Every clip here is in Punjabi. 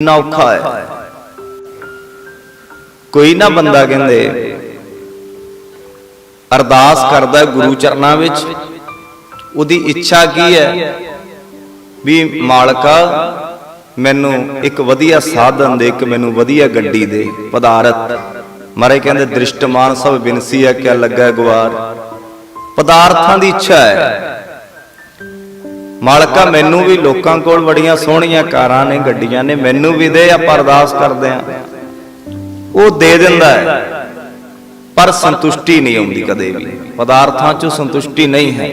ਕਿੰਨਾ ਔਖਾ ਹੈ। ਕੋਈ ਨਾ ਬੰਦਾ ਕਹਿੰਦੇ, ਅਰਦਾਸ ਕਰਦਾ ਗੁਰੂ ਚਰਨਾਂ ਵਿੱਚ, ਉਹਦੀ ਇੱਛਾ ਕੀ ਹੈ? ਵੀ ਮਾਲਕਾ, ਮੈਨੂੰ ਇੱਕ ਵਧੀਆ ਸਾਧਨ ਦੇ, ਇੱਕ ਮੈਨੂੰ ਵਧੀਆ ਗੱਡੀ ਦੇ, ਪਦਾਰਥ। ਮਾਰੇ ਕਹਿੰਦੇ, ਦ੍ਰਿਸ਼ਟਮਾਨ ਸਭ ਬਿਨਸੀ ਹੈ, ਕਿਆ ਲੱਗਾ ਗਵਾਰ ਪਦਾਰਥਾਂ ਦੀ ਇੱਛਾ ਹੈ। ਮਾਲਕਾ, ਮੈਨੂੰ ਵੀ ਲੋਕਾਂ ਕੋਲ ਬੜੀਆਂ ਸੋਹਣੀਆਂ ਕਾਰਾਂ ਨੇ, ਗੱਡੀਆਂ ਨੇ, ਮੈਨੂੰ ਵੀ ਦੇ, ਆਪਾਂ ਅਰਦਾਸ ਕਰਦੇ ਆ ਉਹ ਦੇ ਦਿੰਦਾ ਹੈ, ਪਰ ਸੰਤੁਸ਼ਟੀ ਨਹੀਂ ਆਉਂਦੀ ਕਦੇ ਵੀ। ਪਦਾਰਥਾਂ 'ਚ ਸੰਤੁਸ਼ਟੀ ਨਹੀਂ ਹੈ।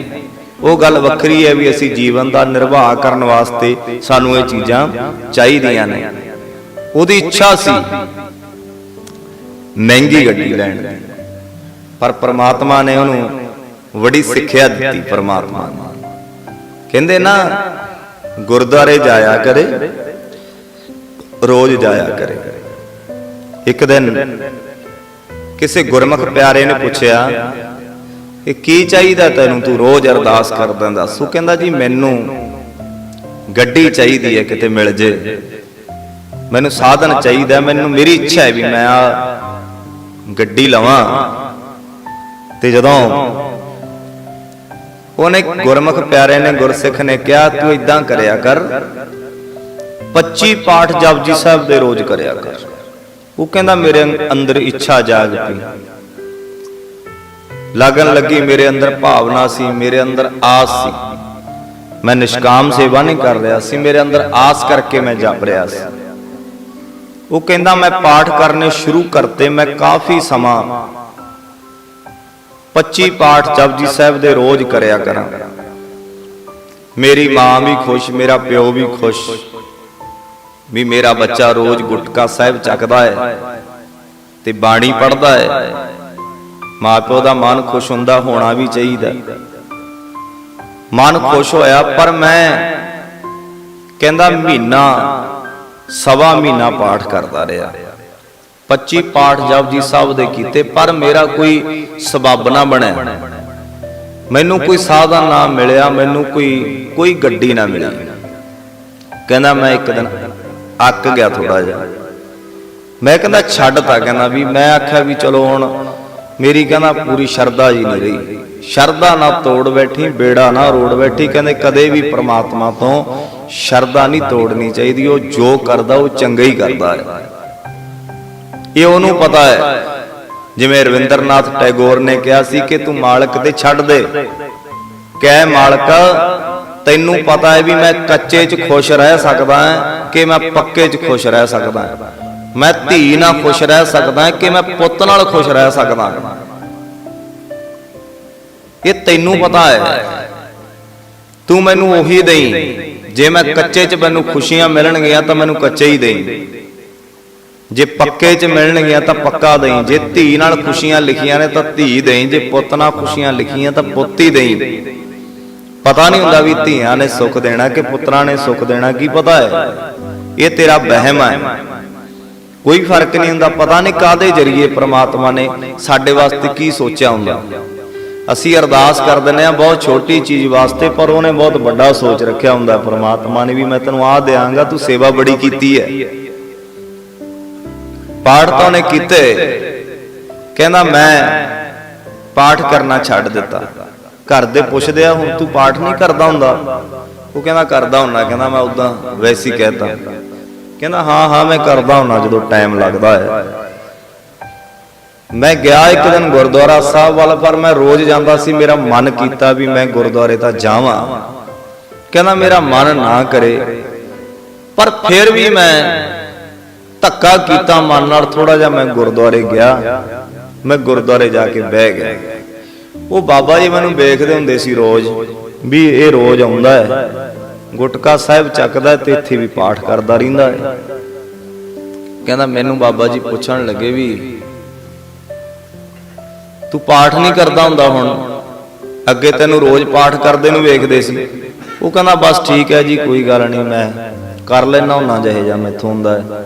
ਉਹ ਗੱਲ ਵੱਖਰੀ ਹੈ ਵੀ ਅਸੀਂ ਜੀਵਨ ਦਾ ਨਿਰਵਾਹ ਕਰਨ ਵਾਸਤੇ ਸਾਨੂੰ ਇਹ ਚੀਜ਼ਾਂ ਚਾਹੀਦੀਆਂ ਨੇ। ਉਹਦੀ ਇੱਛਾ ਸੀ ਮਹਿੰਗੀ ਗੱਡੀ ਲੈਣ ਦੀ, ਪਰ ਪ੍ਰਮਾਤਮਾ ਨੇ ਉਹਨੂੰ ਬੜੀ ਸਿੱਖਿਆ ਦਿੱਤੀ, ਪ੍ਰਮਾਤਮਾ ਨੇ। ਕਹਿੰਦੇ ਨਾ, ਗੁਰਦੁਆਰੇ ਜਾਇਆ ਕਰੇ, ਰੋਜ਼ ਜਾਇਆ ਕਰੇ। ਇੱਕ ਦਿਨ ਕਿਸੇ ਗੁਰਮੁਖ ਪਿਆਰੇ ਨੇ ਪੁੱਛਿਆ ਕਿ ਕੀ ਚਾਹੀਦਾ ਤੈਨੂੰ ਤੂੰ ਰੋਜ਼ ਅਰਦਾਸ ਕਰਦਾ ਦੱਸ ਉਹ ਕਹਿੰਦਾ ਜੀ, ਮੈਨੂੰ ਗੱਡੀ ਚਾਹੀਦੀ ਹੈ ਕਿਤੇ ਮਿਲ ਜੇ। ਮੈਨੂੰ ਸਾਧਨ ਚਾਹੀਦਾ, ਮੈਨੂੰ ਮੇਰੀ ਇੱਛਾ ਹੈ ਵੀ ਮੈਂ ਆ ਗੱਡੀ ਲਵਾਂ। ਤੇ ਜਦੋਂ ਉਹਨੇ ਗੁਰਮੁਖ ਪਿਆਰੇ ਨੇ ਗੁਰਸਿੱਖ ਨੇ ਕਿਹਾ, ਤੂੰ ਇਦਾਂ ਕਰਿਆ ਕਰ। 25 ਪਾਠ ਜਪਜੀ ਸਾਹਿਬ ਦੇ ਰੋਜ਼ ਕਰਿਆ ਕਰ। ਉਹ ਕਹਿੰਦਾ, ਮੇਰੇ ਅੰਦਰ ਇੱਛਾ ਜਾਗ ਪਈ। ਲਗਨ ਲੱਗੀ ਮੇਰੇ ਅੰਦਰ ਭਾਵਨਾ ਸੀ, ਮੇਰੇ ਅੰਦਰ ਆਸ ਸੀ। ਮੈਂ ਨਿਸ਼ਕਾਮ ਸੇਵਾ ਨਹੀਂ ਕਰ ਰਿਹਾ ਸੀ, ਮੇਰੇ ਅੰਦਰ ਆਸ ਕਰਕੇ ਮੈਂ ਜਪ ਰਿਹਾ ਸੀ। ਉਹ ਕਹਿੰਦਾ, ਮੈਂ ਪਾਠ ਕਰਨੇ ਸ਼ੁਰੂ ਕਰਤੇ, ਮੈਂ ਕਾਫੀ ਸਮਾਂ 25 ਪਾਠ ਜਪਜੀ ਸਾਹਿਬ ਦੇ ਰੋਜ਼ ਕਰਿਆ ਕਰਾਂ। ਮੇਰੀ ਮਾਂ ਵੀ ਖੁਸ਼, ਮੇਰਾ ਪਿਓ ਵੀ ਖੁਸ਼। ਵੀ ਮੇਰਾ ਬੱਚਾ ਰੋਜ਼ ਗੁਟਕਾ ਸਾਹਿਬ ਚੱਕਦਾ ਹੈ ਤੇ ਬਾਣੀ ਪੜ੍ਹਦਾ ਹੈ ਮਾਪਿਓ ਦਾ ਮਨ ਖੁਸ਼ ਹੁੰਦਾ, ਹੋਣਾ ਵੀ ਚਾਹੀਦਾ। ਮਨ ਖੁਸ਼ ਹੋਇਆ, ਪਰ ਮੈਂ ਕਹਿੰਦਾ ਮਹੀਨਾ, ਸਵਾ ਮਹੀਨਾ ਪਾਠ ਕਰਦਾ ਰਿਹਾ। 25 ਪਾਠ ਜਪਜੀ ਸਾਹਿਬ ਦੇ ਕੀਤੇ, ਪਰ ਮੇਰਾ ਕੋਈ ਸਬੱਬ ਨਾ ਬਣਿਆ। ਮੈਨੂੰ ਕੋਈ ਸਾਧਨ ਨਾ ਮਿਲਿਆ, ਮੈਨੂੰ ਕੋਈ ਕੋਈ ਗੱਡੀ ਨਾ ਮਿਲੀ। ਕਹਿੰਦਾ ਮੈਂ ਇੱਕ ਦਿਨ ਅੱਕ ਗਿਆ ਥੋੜਾ ਜਿਹਾ। ਮੈਂ ਕਹਿੰਦਾ ਛੱਡ ਤਾ, ਕਹਿੰਦਾ ਵੀ ਮੈਂ ਆਖਿਆ ਵੀ ਚਲੋ ਹੁਣ ਮੇਰੀ ਕਹਿੰਦਾ ਪੂਰੀ ਸ਼ਰਧਾ ਜੀ ਨਹੀਂ ਰਹੀ। ਸ਼ਰਧਾ ਨਾ ਤੋੜ ਬੈਠੀ, ਬੇੜਾ ਨਾ ਰੋੜ ਬੈਠੀ, ਕਹਿੰਦੇ ਕਦੇ ਵੀ ਪ੍ਰਮਾਤਮਾ ਤੋਂ ਸ਼ਰਧਾ ਨਹੀਂ ਤੋੜਨੀ ਚਾਹੀਦੀ, ਉਹ ਜੋ ਕਰਦਾ ਉਹ ਚੰਗਾ ਹੀ ਕਰਦਾ ਹੈ। ਇਹ ਉਹਨੂੰ ਪਤਾ ਹੈ। ਜਿਵੇਂ ਰਵਿੰਦਰਨਾਥ ਟੈਗੋਰ ਨੇ ਕਿਹਾ ਸੀ ਕਿ ਤੂੰ ਮਾਲਕ ਤੇ ਛੱਡ ਦੇ। ਕਹਿ, ਮਾਲਕ, ਤੈਨੂੰ ਪਤਾ ਹੈ ਵੀ ਮੈਂ ਕੱਚੇ 'ਚ ਖੁਸ਼ ਰਹਿ ਸਕਦਾ ਕਿ ਮੈਂ ਪੱਕੇ 'ਚ ਖੁਸ਼ ਰਹਿ ਸਕਦਾ ਮੈਂ ਧੀ ਨਾਲ ਖੁਸ਼ ਰਹਿ ਸਕਦਾ ਕਿ ਮੈਂ ਪੁੱਤ ਨਾਲ ਖੁਸ਼ ਰਹਿ ਸਕਦਾ ਇਹ ਤੈਨੂੰ ਪਤਾ ਹੈ। ਤੂੰ ਮੈਨੂੰ ਉਹੀ ਦੇਈ। ਜੇ ਮੈਂ ਕੱਚੇ 'ਚ ਮੈਨੂੰ ਖੁਸ਼ੀਆਂ ਮਿਲਣਗੀਆਂ ਤਾਂ ਮੈਨੂੰ ਕੱਚੇ ਹੀ ਦੇਈ। ਜੇ ਪੱਕੇ 'ਚ ਮਿਲਣਗੀਆਂ ਤਾਂ ਪੱਕਾ ਦੇਈ। ਜੇ ਧੀ ਨਾਲ ਖੁਸ਼ੀਆਂ ਲਿਖੀਆਂ ਨੇ ਤਾਂ ਧੀ ਦੇਈ। ਜੇ ਪੁੱਤ ਨਾਲ ਖੁਸ਼ੀਆਂ ਲਿਖੀਆਂ ਤਾਂ ਪੁੱਤ ਹੀ ਦੇਈ। ਪਤਾ ਨਹੀਂ ਹੁੰਦਾ ਵੀ ਧੀਆਂ ਨੇ ਸੁੱਖ ਦੇਣਾ ਕਿ ਪੁੱਤਰਾਂ ਨੇ ਸੁੱਖ ਦੇਣਾ, ਕੀ ਪਤਾ ਹੈ? ਇਹ ਤੇਰਾ ਵਹਿਮ ਹੈ। ਕੋਈ ਫ਼ਰਕ ਨਹੀਂ ਹੁੰਦਾ, ਪਤਾ ਨਹੀਂ ਕਾਦੇ ਜਰੀਏ ਪ੍ਰਮਾਤਮਾ ਨੇ ਸਾਡੇ ਵਾਸਤੇ ਕੀ ਸੋਚਿਆ ਹੁੰਦਾ। ਅਸੀਂ ਅਰਦਾਸ ਕਰ ਦਿੰਦੇ ਆ ਬਹੁਤ ਛੋਟੀ ਚੀਜ਼ ਵਾਸਤੇ, ਪਰ ਉਹਨੇ ਬਹੁਤ ਵੱਡਾ ਸੋਚ ਰੱਖਿਆ ਹੁੰਦਾ। ਪ੍ਰਮਾਤਮਾ ਨੇ ਵੀ ਮੈਂ ਤੈਨੂੰ ਆਹ ਦੇਵਾਂਗਾ ਤੂੰ ਸੇਵਾ ਬੜੀ ਕੀਤੀ ਹੈ। ਪਾਠ ਤਾਂ ਉਹਨੇ ਕੀਤੇ। ਕਹਿੰਦਾ, ਮੈਂ ਪਾਠ ਕਰਨਾ ਛੱਡ ਦਿੱਤਾ। ਘਰ ਦੇ ਪੁੱਛਦੇ ਆ, ਹੁਣ ਤੂੰ ਪਾਠ ਨਹੀਂ ਕਰਦਾ ਹੁੰਦਾ? ਉਹ ਕਹਿੰਦਾ, ਕਰਦਾ ਹੁੰਨਾ ਕਹਿੰਦਾ, ਮੈਂ ਉਦਾਂ ਵੈਸੀ ਕਹਿਤਾ। ਕਹਿੰਦਾ, ਹਾਂ ਹਾਂ, ਮੈਂ ਕਰਦਾ ਹੁੰਨਾ ਜਦੋਂ ਟਾਈਮ ਲੱਗਦਾ ਹੈ। ਮੈਂ ਗਿਆ ਇੱਕ ਦਿਨ ਗੁਰਦੁਆਰਾ ਸਾਹਿਬ ਵੱਲ, ਪਰ ਮੈਂ ਰੋਜ਼ ਜਾਂਦਾ ਸੀ, ਮੇਰਾ ਮਨ ਕੀਤਾ ਵੀ ਮੈਂ ਗੁਰਦੁਆਰੇ ਤਾਂ ਜਾਵਾਂ। ਕਹਿੰਦਾ, ਮੇਰਾ ਮਨ ਨਾ ਕਰੇ। ਪਰ ਫਿਰ ਵੀ ਮੈਂ ਧੱਕਾ ਕੀਤਾ, ਮਨ ਨਾਲ ਥੋੜਾ ਜਿਹਾ ਮੈਂ ਗੁਰਦੁਆਰੇ ਗਿਆ। ਮੈਂ ਗੁਰਦੁਆਰੇ ਜਾ ਕੇ ਬਹਿ ਗਿਆ। ਉਹ ਬਾਬਾ ਜੀ ਮੈਨੂੰ ਵੇਖਦੇ ਹੁੰਦੇ ਸੀ ਰੋਜ਼ ਵੀ ਇਹ ਰੋਜ਼ ਆਉਂਦਾ ਹੈ। ਗੁਟਕਾ ਸਾਹਿਬ ਚੱਕਦਾ ਤੇ ਇੱਥੇ ਵੀ ਪਾਠ ਕਰਦਾ ਰਹਿੰਦਾ ਹੈ। ਕਹਿੰਦਾ ਮੈਨੂੰ ਬਾਬਾ ਜੀ ਪੁੱਛਣ ਲੱਗੇ ਵੀ, ਤੂੰ ਪਾਠ ਨਹੀਂ ਕਰਦਾ ਹੁੰਦਾ ਹੁਣ? ਅੱਗੇ ਤੈਨੂੰ ਰੋਜ਼ ਪਾਠ ਕਰਦੇ ਨੂੰ ਵੇਖਦੇ ਸੀ। ਉਹ ਕਹਿੰਦਾ, ਬਸ ਠੀਕ ਹੈ ਜੀ, ਕੋਈ ਗੱਲ ਨਹੀਂ, ਮੈਂ ਕਰ ਲੈਣਾ ਹੁੰਨਾ ਜਿਹੇ ਜਾਂ ਮੈਥੋਂ ਹੁੰਦਾ ਹੈ।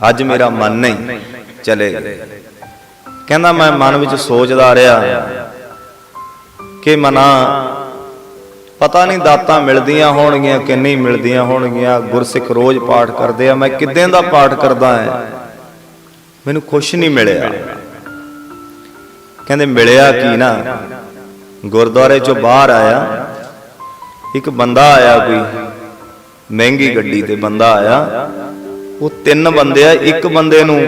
ਅੱਜ ਮੇਰਾ ਮਨ ਨਹੀਂ ਚਲੇ ਗਏ ਕਹਿੰਦਾ ਮੈਂ ਮਨ ਵਿੱਚ ਸੋਚਦਾ ਰਿਹਾ ਕਿ ਮਨਾ, ਪਤਾ ਨਹੀਂ ਦਾਤਾਂ ਮਿਲਦੀਆਂ ਹੋਣਗੀਆਂ ਕਿ ਨਹੀਂ ਮਿਲਦੀਆਂ ਹੋਣਗੀਆਂ, ਗੁਰਸਿੱਖ ਰੋਜ਼ ਪਾਠ ਕਰਦੇ ਆ, ਮੈਂ ਕਿੱਦਾਂ ਦਾ ਪਾਠ ਕਰਦਾ ਹਾਂ ਮੈਨੂੰ ਕੁਛ ਨਹੀਂ ਮਿਲਿਆ। ਕਹਿੰਦੇ, ਮਿਲਿਆ ਕੀ ਨਾ? ਗੁਰਦੁਆਰੇ ਚੋਂ ਬਾਹਰ ਆਇਆ, ਇੱਕ ਬੰਦਾ ਆਇਆ ਕੋਈ, ਮਹਿੰਗੀ ਗੱਡੀ ਤੇ ਬੰਦਾ ਆਇਆ ਉਹ ਤਿੰਨ ਬੰਦੇ ਆ, ਇੱਕ ਬੰਦੇ ਨੂੰ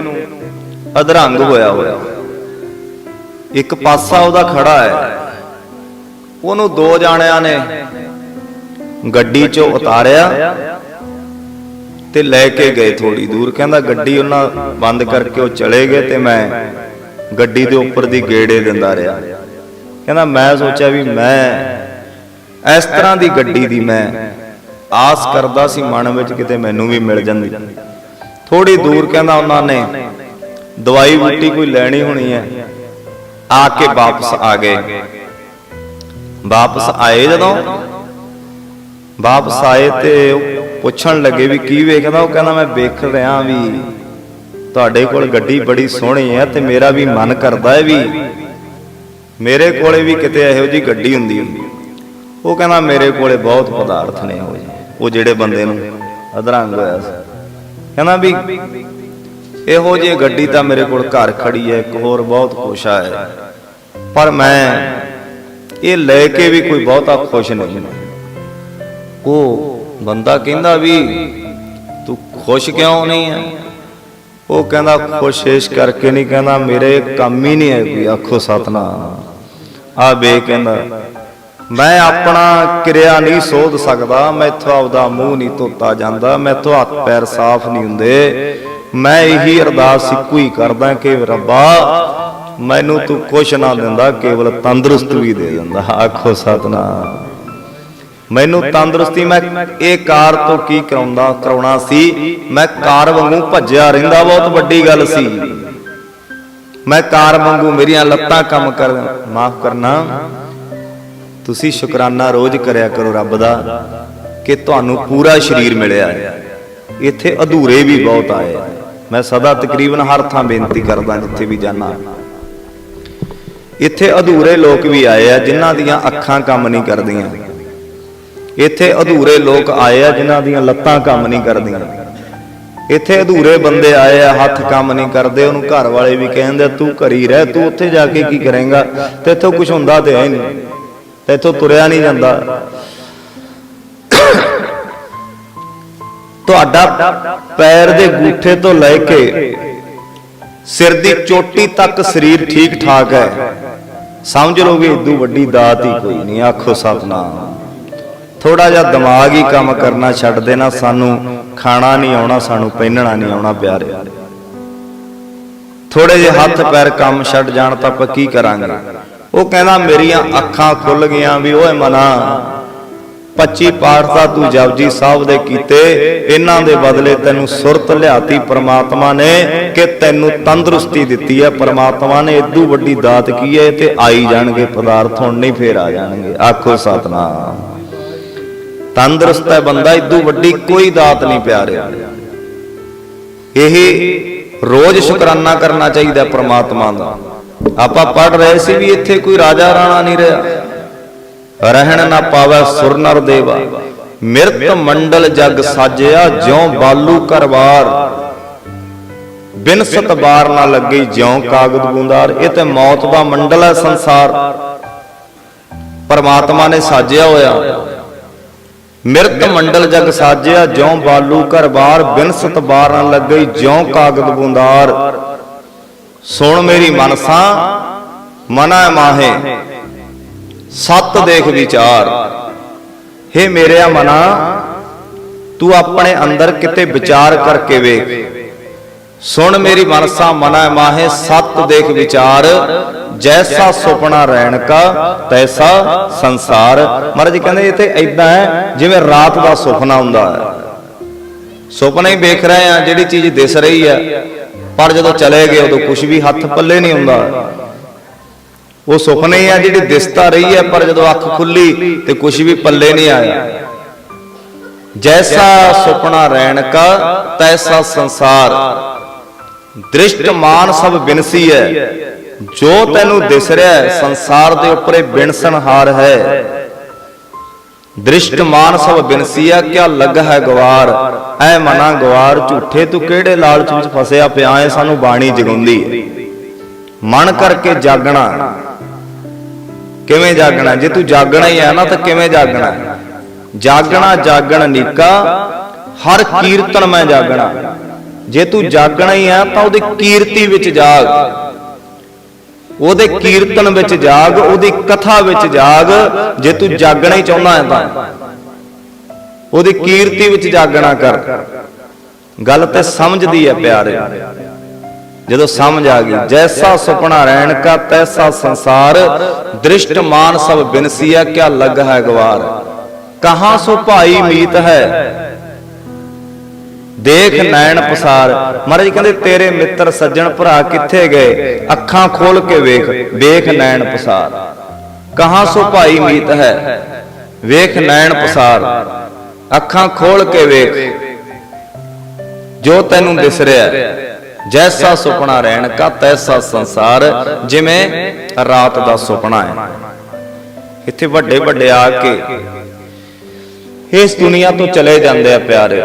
ਅਧਰੰਗ ਹੋਇਆ ਹੋਇਆ। ਇੱਕ ਪਾਸਾ ਉਹਦਾ ਖੜਾ ਹੈ। ਉਹਨੂੰ ਦੋ ਜਾਣਿਆਂ ਨੇ ਗੱਡੀ 'ਚੋਂ ਉਤਾਰਿਆ ਤੇ ਲੈ ਕੇ ਗਏ ਥੋੜੀ ਦੂਰ। ਕਹਿੰਦਾ ਗੱਡੀ ਉਹਨਾਂ ਬੰਦ ਕਰਕੇ ਉਹ ਚਲੇ ਗਏ ਤੇ ਮੈਂ ਗੱਡੀ ਦੇ ਉੱਪਰ ਦੀ ਗੇੜੇ ਦਿੰਦਾ ਰਿਹਾ। ਕਹਿੰਦਾ ਮੈਂ ਸੋਚਿਆ ਵੀ ਮੈਂ ਇਸ ਤਰ੍ਹਾਂ ਦੀ ਗੱਡੀ ਦੀ ਮੈਂ ਆਸ ਕਰਦਾ ਸੀ, ਮਨ ਵਿੱਚ ਕਿਤੇ ਮੈਨੂੰ ਵੀ ਮਿਲ ਜਾਂਦੀ। ਥੋੜੀ ਦੂਰ ਕਹਿੰਦਾ ਉਹਨਾਂ ਨੇ, ਦਵਾਈ ਬੂਟੀ ਕੋਈ ਲੈਣੀ ਹੋਣੀ ਹੈ? ਆ ਕੇ ਵਾਪਸ ਆ ਗਏ। ਵਾਪਸ ਆਏ ਜਦੋਂ? ਵਾਪਸ ਆਏ ਤੇ ਪੁੱਛਣ ਲੱਗੇ ਵੀ ਕੀ ਵੇਖਦਾ ਉਹ ਕਹਿੰਦਾ, ਮੈਂ ਵੇਖ ਰਿਹਾ ਵੀ ਤੁਹਾਡੇ ਕੋਲ ਗੱਡੀ ਬੜੀ ਸੋਹਣੀ ਹੈ ਤੇ ਮੇਰਾ ਵੀ ਮਨ ਕਰਦਾ ਹੈ ਵੀ ਮੇਰੇ ਕੋਲੇ ਵੀ ਕਿਤੇ ਇਹੋ ਜੀ ਗੱਡੀ ਹੁੰਦੀ ਹੁੰਦੀ ਉਹ ਕਹਿੰਦਾ, ਮੇਰੇ ਕੋਲੇ ਬਹੁਤ ਪਦਾਰਥ ਨੇ ਉਹ ਜਿਹੇ, ਉਹ ਜਿਹੜੇ ਬੰਦੇ ਨੂੰ ਅਧਰੰਗ ਹੋਇਆ ਸੀ। ਕਹਿੰਦਾ ਵੀ ਇਹੋ ਜਿਹੀ ਗੱਡੀ ਤਾਂ ਮੇਰੇ ਕੋਲ ਘਰ ਖੜੀ ਹੈ, ਇੱਕ ਹੋਰ ਬਹੁਤ ਖੁਸ਼ ਹੈ ਪਰ ਮੈਂ ਇਹ ਲੈ ਕੇ ਵੀ ਕੋਈ ਬਹੁਤਾ ਖੁਸ਼ ਨਹੀਂ ਉਹ ਬੰਦਾ ਕਹਿੰਦਾ ਵੀ ਤੂੰ ਖੁਸ਼ ਕਿਉਂ ਨਹੀਂ ਹੈ? ਉਹ ਕਹਿੰਦਾ ਖੁਸ਼ ਇਸ ਕਰਕੇ ਨਹੀਂ, ਕਹਿੰਦਾ ਮੇਰੇ ਕੰਮ ਹੀ ਨਹੀਂ ਹੈ ਕੋਈ, ਆਖੋ ਸਤਨਾਮ। ਆ ਬੇ ਕਹਿੰਦਾ ਮੈਂ ਆਪਣਾ ਕਿਰਿਆ ਨਹੀਂ ਸੋਧ ਸਕਦਾ, ਮੈਥੋਂ ਆਪਦਾ ਮੂੰਹ ਨਹੀਂ ਧੋਤਾ ਜਾਂਦਾ, ਮੈਥੋਂ ਹੱਥ ਪੈਰ ਸਾਫ਼ ਨਹੀਂ ਹੁੰਦੇ। ਮੈਂ ਇਹੀ ਅਰਦਾਸ ਇੱਕੋ ਹੀ ਕਰਦਾ ਕਿ ਰੱਬਾ, ਮੈਨੂੰ ਤੂੰ ਕੁਛ ਨਾ ਦਿੰਦਾ, ਕੇਵਲ ਤੰਦਰੁਸਤ ਵੀ ਦੇ ਦਿੰਦਾ। ਆਖੋ ਸਤਨਾਮ। ਮੈਨੂੰ ਤੰਦਰੁਸਤੀ, ਮੈਂ ਇਹ ਕਾਰ ਤੋਂ ਕੀ ਕਰਾਉਂਦਾ, ਕਰਾਉਣਾ ਸੀ? ਮੈਂ ਕਾਰ ਵਾਂਗੂ ਭੱਜਿਆ ਰਹਿੰਦਾ, ਬਹੁਤ ਵੱਡੀ ਗੱਲ ਸੀ। ਮੈਂ ਕਾਰ ਵਾਂਗੂ ਮੇਰੀਆਂ ਲੱਤਾਂ ਕੰਮ ਕਰ, ਮਾਫ ਕਰਨਾ। ਤੁਸੀਂ ਸ਼ੁਕਰਾਨਾ ਰੋਜ਼ ਕਰਿਆ ਕਰੋ ਰੱਬ ਦਾ ਕਿ ਤੁਹਾਨੂੰ ਪੂਰਾ ਸਰੀਰ ਮਿਲਿਆ ਹੈ। ਇੱਥੇ ਅਧੂਰੇ ਵੀ ਬਹੁਤ ਆਏ ਮੈਂ ਸਦਾ ਤਕਰੀਬਨ ਹਰ ਥਾਂ ਬੇਨਤੀ ਕਰਦਾ ਜਿੱਥੇ ਵੀ ਜਾਣਾ ਇੱਥੇ ਅਧੂਰੇ ਲੋਕ ਵੀ ਆਏ ਆ ਜਿਨ੍ਹਾਂ ਦੀਆਂ ਅੱਖਾਂ ਕੰਮ ਨਹੀਂ ਕਰਦੀਆਂ। ਇੱਥੇ ਅਧੂਰੇ ਲੋਕ ਆਏ ਆ ਜਿਨ੍ਹਾਂ ਦੀਆਂ ਲੱਤਾਂ ਕੰਮ ਨਹੀਂ ਕਰਦੀਆਂ। ਇੱਥੇ ਅਧੂਰੇ ਬੰਦੇ ਆਏ ਆ, ਹੱਥ ਕੰਮ ਨਹੀਂ ਕਰਦੇ। ਉਹਨੂੰ ਘਰ ਵਾਲੇ ਵੀ ਕਹਿੰਦੇ, ਤੂੰ ਘਰੀ ਰਹਿ, ਤੂੰ ਉੱਥੇ ਜਾ ਕੇ ਕੀ ਕਰੇਂਗਾ? ਤੇ ਇੱਥੋਂ ਕੁਝ ਹੁੰਦਾ ਤੇ ਹੈ ਨਹੀਂ। ਇੱਥੋਂ ਤੁਰਿਆ ਨਹੀਂ ਜਾਂਦਾ। ਤੁਹਾਡਾ ਪੈਰ ਦੇ ਗੂਠੇ ਤੋਂ ਲੈ ਕੇ ਸਿਰ ਦੀ ਚੋਟੀ ਤੱਕ ਸਰੀਰ ਠੀਕ ਠਾਕ ਹੈ। ਸਮਝ ਲਓਗੇ ਇਦੋਂ ਵੱਡੀ ਦਾਤ ਹੀ ਕੋਈ ਨਹੀਂ, ਆਖੋ ਸਤਨਾਮ। ਥੋੜਾ ਜਿਹਾ ਦਿਮਾਗ ਹੀ ਕੰਮ ਕਰਨਾ ਛੱਡ ਦੇਣਾ, ਸਾਨੂੰ ਖਾਣਾ ਨਹੀਂ ਆਉਣਾ, ਸਾਨੂੰ ਪਹਿਨਣਾ ਨਹੀਂ ਆਉਣਾ ਪਿਆਰਿਆ। ਥੋੜੇ ਜਿਹੇ ਹੱਥ ਪੈਰ ਕੰਮ ਛੱਡ ਜਾਣ ਤਾਂ ਆਪਾਂ ਕੀ ਕਰਾਂਗੇ? ਉਹ ਕਹਿੰਦਾ ਮੇਰੀਆਂ ਅੱਖਾਂ ਖੁੱਲ ਗਈਆਂ ਵੀ ਓਏ ਮਨਾ। 25 ਪਾਠ ਤਾਂ ਤੂੰ ਜਪਜੀ ਸਾਹਿਬ ਦੇ ਕੀਤੇ, ਇਹਨਾਂ ਦੇ ਬਦਲੇ ਤੈਨੂੰ ਸੁਰਤ ਲਿਆਤੀ ਪ੍ਰਮਾਤਮਾ ਨੇ ਕਿ ਤੈਨੂੰ ਤੰਦਰੁਸਤੀ ਦਿੱਤੀ ਹੈ। ਪ੍ਰਮਾਤਮਾ ਨੇ ਇਦੋਂ ਵੱਡੀ ਦਾਤ ਕੀ ਹੈ? ਤੇ ਆਈ ਜਾਣਗੇ, ਪਦਾਰਥ ਹੁਣ ਨਹੀਂ, ਫੇਰ ਆ ਜਾਣਗੇ। ਆਖੋ ਸਤਨਾਮ। ਤੰਦਰੁਸਤ ਹੈ ਬੰਦਾ ਇਦੋਂ ਵੱਡੀ ਕੋਈ ਦਾਤ ਨਹੀਂ ਪਿਆਰਿਆ ਇਹ ਰੋਜ਼ ਸ਼ੁਕਰਾਨਾ ਕਰਨਾ ਚਾਹੀਦਾ ਪ੍ਰਮਾਤਮਾ ਦਾ। ਆਪਾਂ ਪੜ ਰਹੇ ਸੀ ਵੀ ਇੱਥੇ ਕੋਈ ਰਾਜਾ ਰਾਣਾ ਨਹੀਂ ਰਿਹਾ। ਰਹਿਣ ਨਾ ਪਾਵੇ ਸੁਰ ਦੇਵਾ। ਮਿਰਤ ਮੰਡਲ ਜਗ ਸਾਜਿਆ ਜਿਉ ਬਾਲੂ ਕਰਵਾਰ ਬਿਨ ਸਤਬਾਰ ਨਾ ਲੱਗੀ ਜਿਉ ਕਾਗਦ ਬੂੰਦਾਰ ਇਹ ਤੇ ਮੌਤ ਦਾ ਮੰਡਲ ਹੈ ਸੰਸਾਰ। ਪਰਮਾਤਮਾ ਨੇ ਸਾਜਿਆ ਹੋਇਆ। ਮਿਰਤ ਮੰਡਲ ਜਗ ਸਾਜਿਆ ਜਿਉ ਬਾਲੂ ਕਰਵਾਰ ਬਿਨ ਸਤਬਾਰ ਨਾ ਲੱਗੀ ਜਿਉ ਕਾਗਦ ਬੂੰਦਾਰ ਸੁਣ ਮੇਰੀ ਮਨਸਾ, ਮਨਾ ਮਾਹੇ। ਸਤ ਦੇਖ ਵਿਚਾਰ। हे ਮੇਰਿਆ ਮਨਾ, ਤੂੰ ਆਪਣੇ ਅੰਦਰ ਕਿਤੇ ਵਿਚਾਰ ਕਰਕੇ ਵੇਖ। ਸੁਣ ਮੇਰੀ ਮਨਸਾ, ਮਨਾ ਮਾਹੇ। ਸਤ ਦੇਖ ਵਿਚਾਰ, ਜੈਸਾ ਸੁਪਨਾ ਰਹਿਣ ਕਾ ਤੈਸਾ ਸੰਸਾਰ। ਮਹਾਰਾਜ ਕਹਿੰਦੇ ਇੱਥੇ ਤੇ ਐਦਾਂ ਹੈ, ਜਿਵੇਂ ਰਾਤ ਦਾ ਸੁਪਨਾ ਹੁੰਦਾ ਹੈ। ਸੁਪਨਾ ਹੀ ਵੇਖ ਰਹੇ ਆ ਜਿਹੜੀ ਚੀਜ਼ ਦਿਸ ਰਹੀ ਹੈ। ਪਰ ਜਦੋਂ ਚਲੇ ਗਏ, ਉਦੋਂ ਕੁਝ ਵੀ ਹੱਥ ਪੱਲੇ ਨਹੀਂ ਹੁੰਦਾ। ਉਹ ਸੁਪਨੇ ਆ ਜਿਹੜੀ ਦਿਸਤਾ ਰਹੀ ਹੈ, ਪਰ ਜਦੋਂ ਅੱਖ ਖੁੱਲੀ ਤੇ ਕੁਝ ਵੀ ਪੱਲੇ ਨਹੀਂ ਆਇਆ। ਜੈਸਾ ਸੁਪਨਾ ਰਹਿਣ ਕਾ ਤੈਸਾ ਸੰਸਾਰ। ਦ੍ਰਿਸ਼ਟ ਮਾਨ ਸਭ ਬਿਨਸੀ ਹੈ। ਜੋ ਤੈਨੂੰ ਦਿਸ ਰਿਹਾ ਸੰਸਾਰ ਦੇ ਉੱਪਰ ਇਹ ਬਿਨਸਨਹਾਰ ਹੈ। ਦ੍ਰਿਸ਼ਟਮਾਨ ਸਭ ਬਿਨਸੀਆ, ਕਿਆ ਲੱਗ ਹੈ ਗਵਾਰ? ਐ ਮਨਾ ਗਵਾਰ, ਝੂਠੇ ਤੂੰ ਕਿਹੜੇ ਲਾਲਚ ਵਿੱਚ ਫਸਿਆ ਪਿਆ ਐ ਸਾਨੂੰ ਬਾਣੀ ਜਗਾਉਂਦੀ ਮਨ ਕਰਕੇ ਜਾਗਣਾ। ਕਿਵੇਂ ਜਾਗਣਾ? ਜੇ ਤੂੰ ਜਾਗਣਾ ਹੀ ਹੈ ਨਾ, ਤਾਂ ਕਿਵੇਂ ਜਾਗਣਾ? ਜਾਗਣਾ, ਜਾਗਣ ਨੀਕਾ, ਹਰ ਕੀਰਤਨ ਮੈਂ ਜਾਗਣਾ। ਜੇ ਤੂੰ ਜਾਗਣਾ ਹੀ ਹੈ, ਤਾਂ ਉਹਦੀ ਕੀਰਤੀ ਵਿੱਚ ਜਾਗ। ਉਹਦੇ ਕੀਰਤਨ ਵਿੱਚ ਜਾਗ, ਉਹਦੀ ਕਥਾ ਵਿੱਚ ਜਾਗ, ਜੇ ਤੂੰ ਜਾਗਣਾ ਹੀ ਚਾਹੁੰਦਾ ਹੈ ਤਾਂ। ਉਹਦੀ ਕੀਰਤੀ ਵਿੱਚ ਜਾਗਣਾ ਕਰ। ਗੱਲ ਤੇ ਸਮਝਦੀ ਹੈ ਪਿਆਰੇ। ਜਦੋਂ ਸਮਝ ਆ ਗਈ, ਜੈਸਾ ਸੁਪਨਾ ਰਹਿਣ ਕਾ, ਤੈਸਾ ਸੰਸਾਰ ਦ੍ਰਿਸ਼ਟ ਮਾਨ ਸਭ ਬਿਨਸੀਆ, ਕਿਆ ਲੱਗ ਹੈ ਗਵਾਰ। ਕਹਾਂ ਸੋ ਭਾਈ ਮੀਤ ਹੈ? ਦੇਖ ਨੈਣ ਪਸਾਰ। ਮਹਾਰਾਜ ਕਹਿੰਦੇ ਤੇਰੇ ਮਿੱਤਰ ਸੱਜਣ ਭਰਾ ਕਿੱਥੇ ਗਏ? ਅੱਖਾਂ ਖੋਲ ਕੇ ਵੇਖ ਵੇਖ ਨੈਣ ਪਸਾਰ। ਕਹਾਂ ਸੋ ਭਾਈ ਮੀਤ ਹੈ? ਵੇਖ ਨੈਣ ਪਸਾਰ। ਅੱਖਾਂ ਖੋਲ ਕੇ ਵੇਖ। ਜੋ ਤੈਨੂੰ ਦਿਸ ਰਿਹਾ। ਜੈਸਾ ਸੁਪਨਾ ਰਹਿਣ ਕਾ ਤੈਸਾ ਸੰਸਾਰ ਜਿਵੇਂ ਰਾਤ ਦਾ ਸੁਪਨਾ ਹੈ। ਇੱਥੇ ਵੱਡੇ ਵੱਡੇ ਆ ਕੇ। ਇਸ ਦੁਨੀਆ ਤੋਂ ਚਲੇ ਜਾਂਦੇ ਆ ਪਿਆਰੇ।